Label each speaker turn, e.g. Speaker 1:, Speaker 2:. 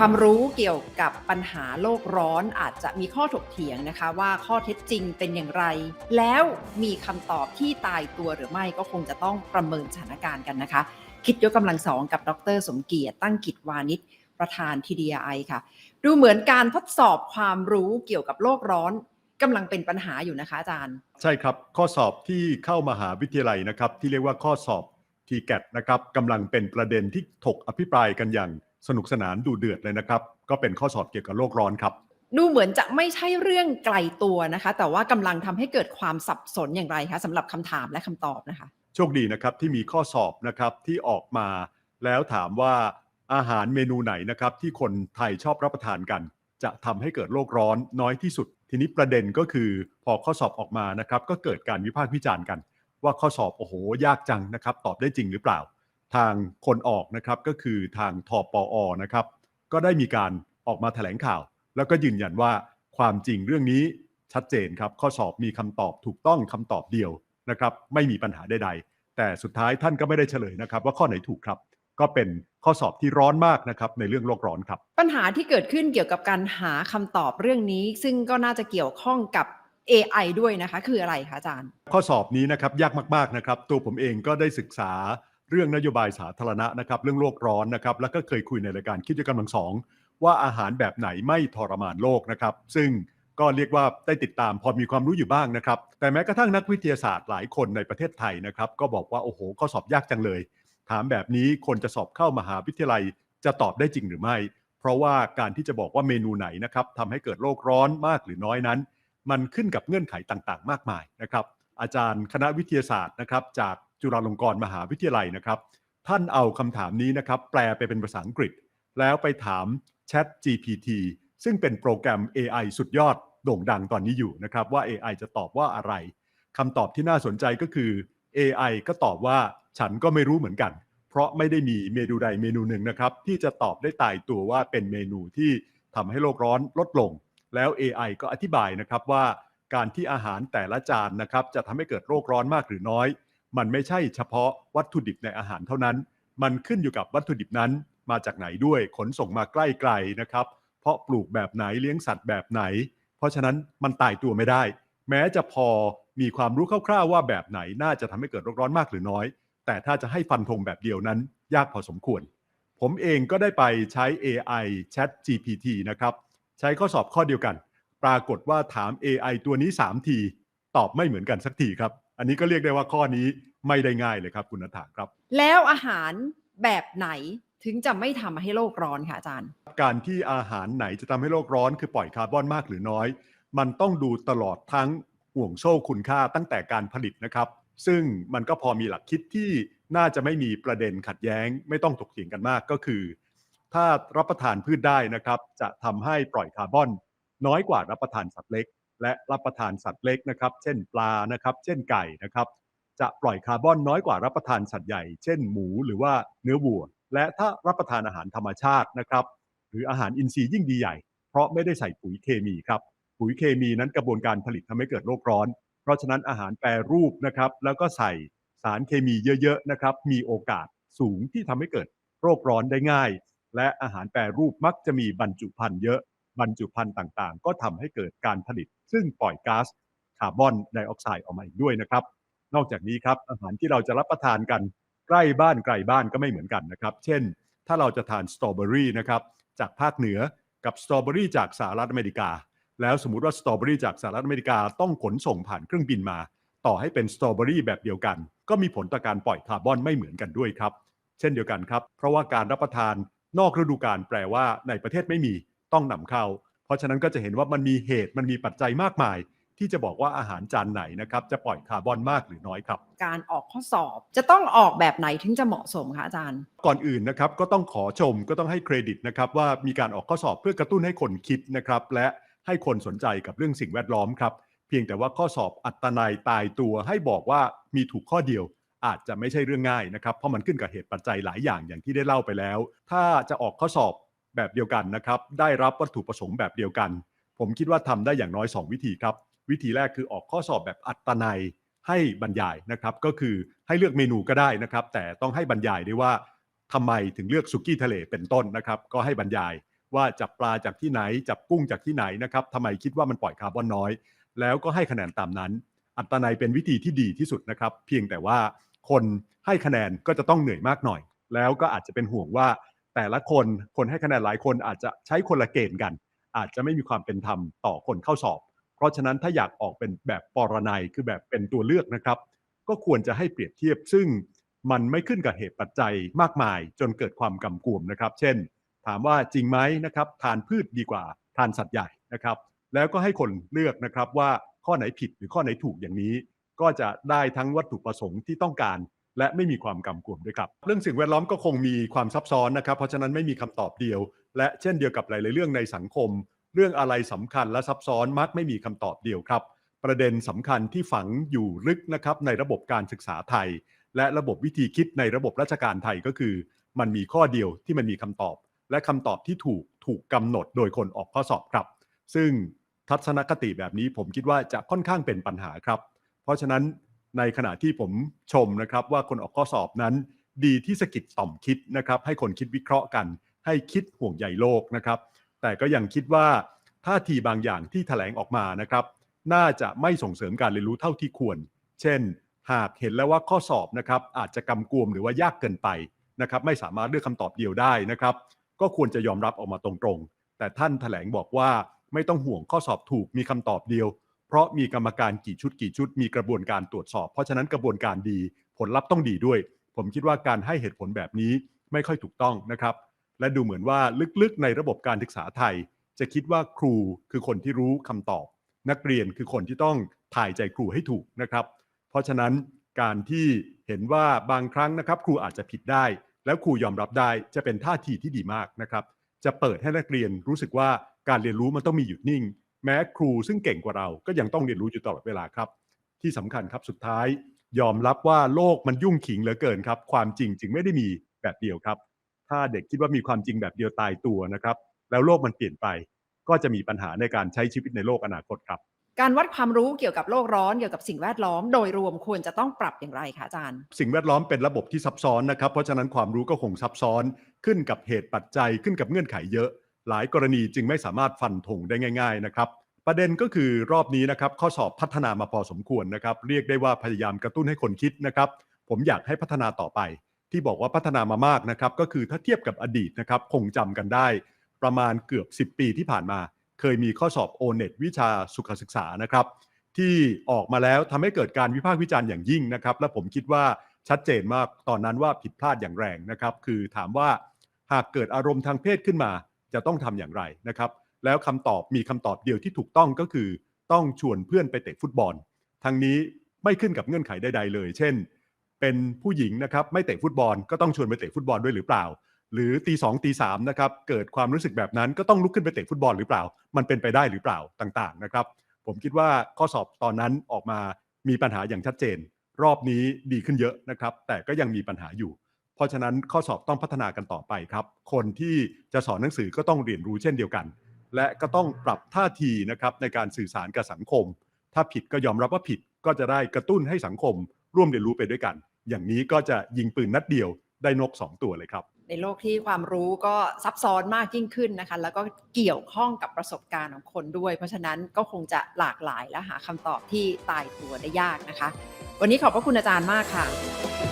Speaker 1: ความรู้เกี่ยวกับปัญหาโลกร้อนอาจจะมีข้อถกเถียงนะคะ ว่าข้อเท็จจริงเป็นอย่างไร แล้วมีคำตอบที่ตายตัวหรือไม่ก็คงจะต้องประเมินสถานการณ์กันนะคะ คิดยกกำลังสองกับดร สมเกียรติตั้งกิจวานิชประธาน TDI ค่ะ ดูเหมือนการทดสอบความรู้เกี่ยวกับโลกร้อนกำลังเป็นปัญหาอยู่นะคะอาจารย์
Speaker 2: ใช่ครับ ข้อสอบที่เข้ามหาวิทยาลัยนะครับ ที่เรียกว่าข้อสอบ t g a t นะครับกำลังเป็นประเด็นที่ถกอภิปรายกันอย่าง สนุกสนานดูเดือดเลยนะครับ ก็เป็นข้อสอบเกี่ยวกับโลกร้อนครับ
Speaker 1: ดูเหมือนจะไม่ใช่เรื่องไกลตัวนะคะ แต่ว่ากำลังทำให้เกิดความสับสนอย่างไรคะสำหรับคำถามและคำตอบนะคะ
Speaker 2: โชคดีนะครับที่มีข้อสอบนะครับที่ออกมาแล้วถามว่าอาหารเมนูไหนนะครับที่คนไทยชอบรับประทานกัน จะทำให้เกิดโลกร้อนน้อยที่สุด ทีนี้ประเด็นก็คือพอข้อสอบออกมานะครับก็เกิดการวิพากษ์วิจารณ์กัน ว่าข้อสอบโอ้โหยากจังนะครับตอบได้จริงหรือเปล่า ทางคนออกนะครับก็คือทางทปอนะครับก็ได้มีการออกมาแถลงข่าว แล้วก็ยืนยันว่าความจริงเรื่องนี้ชัดเจนครับ ข้อสอบมีคำตอบถูกต้องคำตอบเดียวนะครับไม่มีปัญหาใดๆ แต่สุดท้ายท่านก็ไม่ได้เฉลยนะครับ ว่าข้อไหนถูกครับ ก็เป็นข้อสอบที่ร้อนมากนะครับในเรื่องโลกร้อนครับ
Speaker 1: ปัญหาที่เกิดขึ้นเกี่ยวกับการหาคำตอบเรื่องนี้ ซึ่งก็น่าจะเกี่ยวข้องกับ AI ด้วยนะคะ คืออะไรคะอาจารย์
Speaker 2: ข้อสอบนี้นะครับยากมากๆนะครับ ตัวผมเองก็ได้ศึกษา เรื่องนโยบายสาธารณะนะครับเรื่องโลกร้อนนะครับแล้วก็เคยคุยในรายการคิดด้วยกันบางสองว่าอาหารแบบไหนไม่ทรมานโลกนะครับ ซึ่งก็เรียกว่าได้ติดตามพอมีความรู้อยู่บ้างนะครับ แต่แม้กระทั่งนักวิทยาศาสตร์หลายคนในประเทศไทยนะครับ ก็บอกว่าโอ้โหข้อสอบยากจังเลย ถามแบบนี้คนจะสอบเข้ามหาวิทยาลัยจะตอบได้จริงหรือไม่ เพราะว่าการที่จะบอกว่าเมนูไหนนะครับทำให้เกิดโลกร้อนมากหรือน้อยนั้น มันขึ้นกับเงื่อนไขต่างๆ มากมายนะครับ อาจารย์คณะวิทยาศาสตร์นะครับจาก จุฬาลงกรณ์มหาวิทยาลัยนะครับ ท่านเอาคำถามนี้นะครับ แปลไปเป็นภาษาอังกฤษ แล้วไปถาม Chat GPT ซึ่งเป็นโปรแกรม AI สุดยอดโด่งดังตอนนี้อยู่นะครับว่า AI จะตอบว่าอะไรคำตอบที่น่าสนใจก็คือ AI ก็ตอบว่าฉันก็ไม่รู้เหมือนกัน เพราะไม่ได้มีเมนูใดเมนูหนึ่งนะครับ ที่จะตอบได้ตายตัวว่าเป็นเมนูที่ทำให้โลกร้อนลดลง แล้ว AI ก็อธิบายนะครับว่าการที่อาหารแต่ละจานนะครับจะทำให้เกิดโรคร้อนมากหรือน้อย มันไม่ใช่เฉพาะวัตถุดิบในอาหารเท่านั้น มันขึ้นอยู่กับวัตถุดิบนั้นมาจากไหนด้วยขนส่งมาใกล้ไกลนะครับ เพราะปลูกแบบไหนเลี้ยงสัตว์แบบไหน เพราะฉะนั้นมันตายตัวไม่ได้ แม้จะพอมีความรู้คร่าวๆว่าแบบไหนน่าจะทำให้เกิดโรคร้อนมากหรือน้อย แต่ถ้าจะให้ฟันธงแบบเดียวนั้น ยากพอสมควร ผมเองก็ได้ไปใช้ AI Chat GPT นะครับ ใช้ข้อสอบข้อเดียวกัน ปรากฏว่าถาม AI ตัวนี้ 3 ที ตอบไม่เหมือนกันสักทีครับ อันนี้ก็เรียกได้ว่าข้อนี้ไม่ได้ง่ายเลยครับคุณนัฐาครับ
Speaker 1: แล้วอาหารแบบไหนถึงจะไม่ทำให้โลกร้อนค่ะอาจารย์
Speaker 2: การที่อาหารไหนจะทำให้โลกร้อนคือปล่อยคาร์บอนมากหรือน้อย มันต้องดูตลอดทั้งห่วงโซ่คุณค่าตั้งแต่การผลิตนะครับ ซึ่งมันก็พอมีหลักคิดที่น่าจะไม่มีประเด็นขัดแย้ง ไม่ต้องถกเถียงกันมากก็คือ ถ้ารับประทานพืชได้นะครับ จะทำให้ปล่อยคาร์บอน น้อยกว่ารับประทานสัตว์เล็ก และรับประทานสัตว์เล็กนะครับ เช่นปลานะครับ เช่นไก่นะครับ จะปล่อยคาร์บอนน้อยกว่ารับประทานสัตว์ใหญ่ เช่นหมูหรือว่าเนื้อวัว และถ้ารับประทานอาหารธรรมชาตินะครับ หรืออาหารอินทรีย์ยิ่งดีใหญ่ เพราะไม่ได้ใส่ปุ๋ยเคมีครับ ปุ๋ยเคมีนั้นกระบวนการผลิตทำให้เกิดโลกร้อน เพราะฉะนั้นอาหารแปรรูปนะครับ แล้วก็ใส่สารเคมีเยอะๆนะครับ มีโอกาสสูงที่ทำให้เกิดโรคร้อนได้ง่าย และอาหารแปรรูปมักจะมีบรรจุภัณฑ์เยอะ บรรจุภัณฑ์ต่างๆ ก็ทำให้เกิดการผลิต ซึ่งปล่อยก๊าซคาร์บอนไดออกไซด์ออกมาอีกด้วยนะครับ นอกจากนี้ครับอาหารที่เราจะรับประทานกันใกล้บ้านไกลบ้านก็ไม่เหมือนกันนะครับ เช่น ถ้าเราจะทานสตรอเบอรี่นะครับจากภาคเหนือกับสตรอเบอรี่จากสหรัฐอเมริกา แล้วสมมติว่าสตรอเบอรี่จากสหรัฐอเมริกาต้องขนส่งผ่านเครื่องบินมา ต่อให้เป็นสตรอเบอรี่แบบเดียวกัน ก็มีผลต่อการปล่อยคาร์บอนไม่เหมือนกันด้วยครับ เช่นเดียวกันครับ เพราะว่าการรับประทานนอกฤดูกาลแปลว่าในประเทศไม่มี ต้องนำเข้า เพราะฉะนั้นก็จะเห็นว่ามันมีเหตุมันมีปัจจัยมากมาย ที่จะบอกว่าอาหารจานไหนนะครับ จะปล่อยคาร์บอนมากหรือน้อยครับ
Speaker 1: การออกข้อสอบจะต้องออกแบบไหนถึงจะเหมาะสมคะอาจารย์
Speaker 2: ก่อนอื่นนะครับก็ต้องขอชมก็ต้องให้เครดิตนะครับว่ามีการออกข้อสอบเพื่อกระตุ้นให้คนคิดนะครับและให้คนสนใจกับเรื่องสิ่งแวดล้อมครับเพียงแต่ว่าข้อสอบอัตนายตายตัวให้บอกว่ามีถูกข้อเดียวอาจจะไม่ใช่เรื่องง่ายนะครับ เพราะมันขึ้นกับเหตุปัจจัยหลายอย่างอย่างที่ได้เล่าไปแล้ว ถ้าจะออกข้อสอบ แบบเดียวกันนะครับ ได้รับวัตถุประสงค์แบบเดียวกัน ผมคิดว่าทำได้อย่างน้อย 2 วิธีครับ วิธีแรกคือออกข้อสอบแบบอัตนัยให้บรรยายนะครับ ก็คือให้เลือกเมนูก็ได้นะครับ แต่ต้องให้บรรยายด้วยว่าทำไมถึงเลือกสุกี้ทะเลเป็นต้นนะครับ ก็ให้บรรยายว่าจับปลาจากที่ไหน จับกุ้งจากที่ไหนนะครับทำไมคิดว่ามันปล่อยคาร์บอนน้อย แล้วก็ให้คะแนนตามนั้น อัตนัยเป็นวิธีที่ดีที่สุดนะครับ เพียงแต่ว่าคนให้คะแนนก็จะต้องเหนื่อยมากหน่อย แล้วก็อาจจะเป็นห่วงว่า แต่ละคนคนให้คะแนนหลายคนอาจจะใช้คนละเกณฑ์กัน อาจจะไม่มีความเป็นธรรมต่อคนเข้าสอบ เพราะฉะนั้นถ้าอยากออกเป็นแบบปรนัยคือแบบเป็นตัวเลือกนะครับ ก็ควรจะให้เปรียบเทียบ ซึ่งมันไม่ขึ้นกับเหตุปัจจัยมากมาย จนเกิดความกำกวมนะครับ เช่น ถามว่าจริงไหมนะครับทานพืชดีกว่าทานสัตว์ใหญ่นะครับ แล้วก็ให้คนเลือกนะครับว่าข้อไหนผิดหรือข้อไหนถูกอย่างนี้ ก็จะได้ทั้งวัตถุประสงค์ที่ต้องการ และไม่มีความกำกวมด้วยครับ เรื่องสิ่งแวดล้อมก็คงมีความซับซ้อนนะครับ เพราะฉะนั้นไม่มีคำตอบเดียว และเช่นเดียวกับหลาย ๆ เรื่องในสังคม เรื่องอะไรสำคัญและซับซ้อนมักไม่มีคำตอบเดียวครับ ประเด็นสำคัญที่ฝังอยู่ลึกนะครับในระบบการศึกษาไทย และระบบวิธีคิดในระบบราชการไทยก็คือ มันมีข้อเดียวที่มันมีคำตอบ และคำตอบที่ถูกถูกกำหนดโดยคนออกข้อสอบครับ ซึ่งทัศนคติแบบนี้ผมคิดว่าจะค่อนข้างเป็นปัญหาครับ เพราะฉะนั้น ในขณะที่ผมชมนะครับว่าคนออกข้อสอบนั้น ดีที่สะกิดต่อมคิดนะครับ ให้คนคิดวิเคราะห์กัน ให้คิดห่วงใยโลกนะครับ แต่ก็ยังคิดว่าท่าทีบางอย่างที่แถลงออกมานะครับ น่าจะไม่ส่งเสริมการเรียนรู้เท่าที่ควร เช่น หากเห็นแล้วว่าข้อสอบนะครับ อาจจะกำกวมหรือว่ายากเกินไปนะครับ ไม่สามารถเลือกคำตอบเดียวได้นะครับ ก็ควรจะยอมรับออกมาตรงๆ แต่ท่านแถลงบอกว่าไม่ต้องห่วงข้อสอบถูกมีคำตอบเดียว เพราะมีกรรมการกี่ชุดกี่ชุด มีกระบวนการตรวจสอบ เพราะฉะนั้นกระบวนการดี ผลลัพธ์ต้องดีด้วย ผมคิดว่าการให้เหตุผลแบบนี้ไม่ค่อยถูกต้องนะครับ และดูเหมือนว่าลึกๆ ในระบบการศึกษาไทย จะคิดว่าครูคือคนที่รู้คำตอบ นักเรียนคือคนที่ต้องถ่ายใจครูให้ถูกนะครับ เพราะฉะนั้นการที่เห็นว่าบางครั้งนะครับครูอาจจะผิดได้ แล้วครูยอมรับได้จะเป็นท่าทีที่ดีมากนะครับ จะเปิดให้นักเรียนรู้สึกว่าการเรียนรู้มันต้องมีหยุดนิ่ง แม้ครูซึ่งเก่งกว่าเราก็ยังต้องเรียนรู้อยู่ตลอดเวลาครับ ที่สำคัญครับสุดท้าย ยอมรับว่าโลกมันยุ่งขิงเหลือเกินครับ ความจริงจึงไม่ได้มีแบบเดียวครับ ถ้าเด็กคิดว่ามีความจริงแบบเดียวตายตัวนะครับ แล้วโลกมันเปลี่ยนไป ก็จะมีปัญหาในการใช้ชีวิตในโลกอนาคตครับ
Speaker 1: การวัดความรู้เกี่ยวกับโลกร้อนเกี่ยวกับสิ่งแวดล้อม โดยรวมควรจะต้องปรับอย่างไรคะอาจารย์
Speaker 2: สิ่งแวดล้อมเป็นระบบที่ซับซ้อนนะครับ เพราะฉะนั้นความรู้ก็คงซับซ้อนขึ้นกับเหตุปัจจัยขึ้นกับเงื่อนไขเยอะ หลายกรณีจึงไม่สามารถฟันธงได้ง่าย ๆ นะครับ ประเด็นก็คือรอบนี้นะครับข้อสอบพัฒนามาพอสมควรนะครับ เรียกได้ว่าพยายามกระตุ้นให้คนคิดนะครับ ผมอยากให้พัฒนาต่อไป ที่บอกว่าพัฒนามามากนะครับ ก็คือถ้าเทียบกับอดีตนะครับ คงจำกันได้ ประมาณเกือบ 10 ปีที่ผ่านมา เคยมีข้อสอบ o n e t วิชาสุขศึกษานะครับ ที่ออกมาแล้วทำให้เกิดการวิพากษ์วิจารณ์อย่างยิ่งนะครับ และผมคิดว่าชัดเจนมากตอนนั้นว่าผิดพลาดอย่างแรงนะครับ คือถามว่าหากเกิดอารมณ์ทางเพศขึ้นมา จะต้องทำอย่างไรนะครับ แล้วคำตอบมีคำตอบเดียวที่ถูกต้องก็คือ ต้องชวนเพื่อนไปเตะฟุตบอล ทั้งนี้ไม่ขึ้นกับเงื่อนไขใด ๆ เลย เช่น เป็นผู้หญิงนะครับไม่เตะฟุตบอล ก็ต้องชวนไปเตะฟุตบอลด้วยหรือเปล่า หรือตีสองตีสามนะครับเกิดความรู้สึกแบบนั้นก็ต้องลุกขึ้นไปเตะฟุตบอลหรือเปล่า มันเป็นไปได้หรือเปล่าต่างๆนะครับ ผมคิดว่าข้อสอบตอนนั้นออกมามีปัญหาอย่างชัดเจน รอบนี้ดีขึ้นเยอะนะครับ แต่ก็ยังมีปัญหาอยู่ เพราะฉะนั้นข้อสอบต้องพัฒนากันต่อไปครับ คนที่จะสอนหนังสือก็ต้องเรียนรู้เช่นเดียวกัน และก็ต้องปรับท่าทีนะครับในการสื่อสารกับสังคม ถ้าผิดก็ยอมรับว่าผิดก็จะได้กระตุ้นให้สังคม ร่วมเรียนรู้ไปด้วยกัน อย่างนี้ก็จะยิงปืนนัดเดียวได้นกสองตัวเลยครับ
Speaker 1: ในโลกที่ความรู้ก็ซับซ้อนมากยิ่งขึ้นนะคะ แล้วก็เกี่ยวข้องกับประสบการณ์ของคนด้วย เพราะฉะนั้นก็คงจะหลากหลายและหาคำตอบที่ตายตัวได้ยากนะคะ วันนี้ขอบพระคุณอาจารย์มากค่ะ